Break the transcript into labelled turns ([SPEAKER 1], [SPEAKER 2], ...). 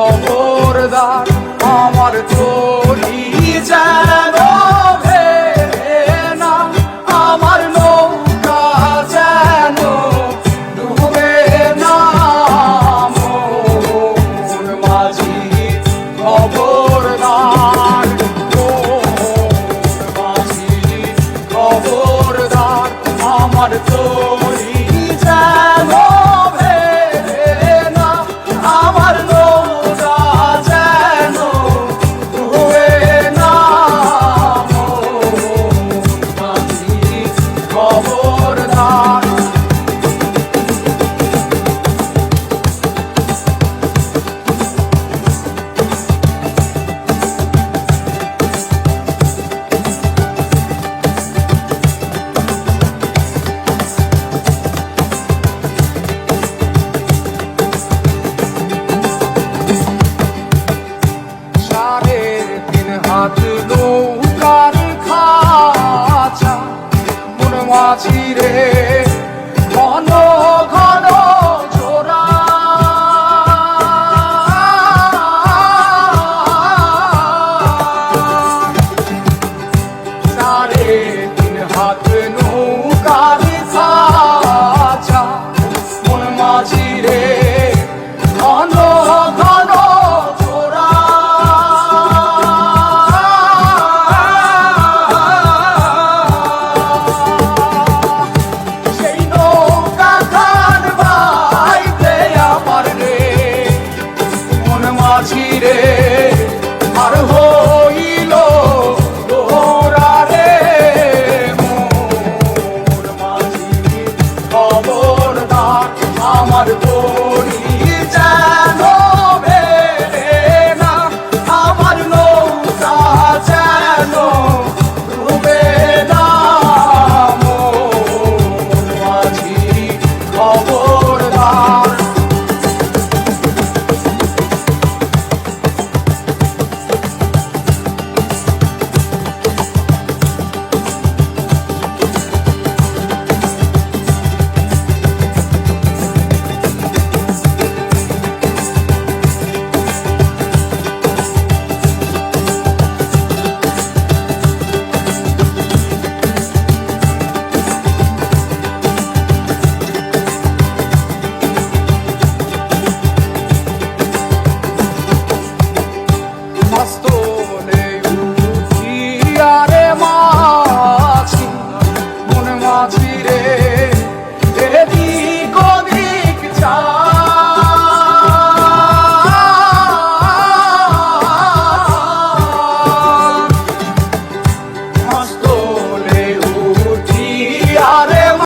[SPEAKER 1] খবরদার আমার চলি যেন মাঝি রে। রে।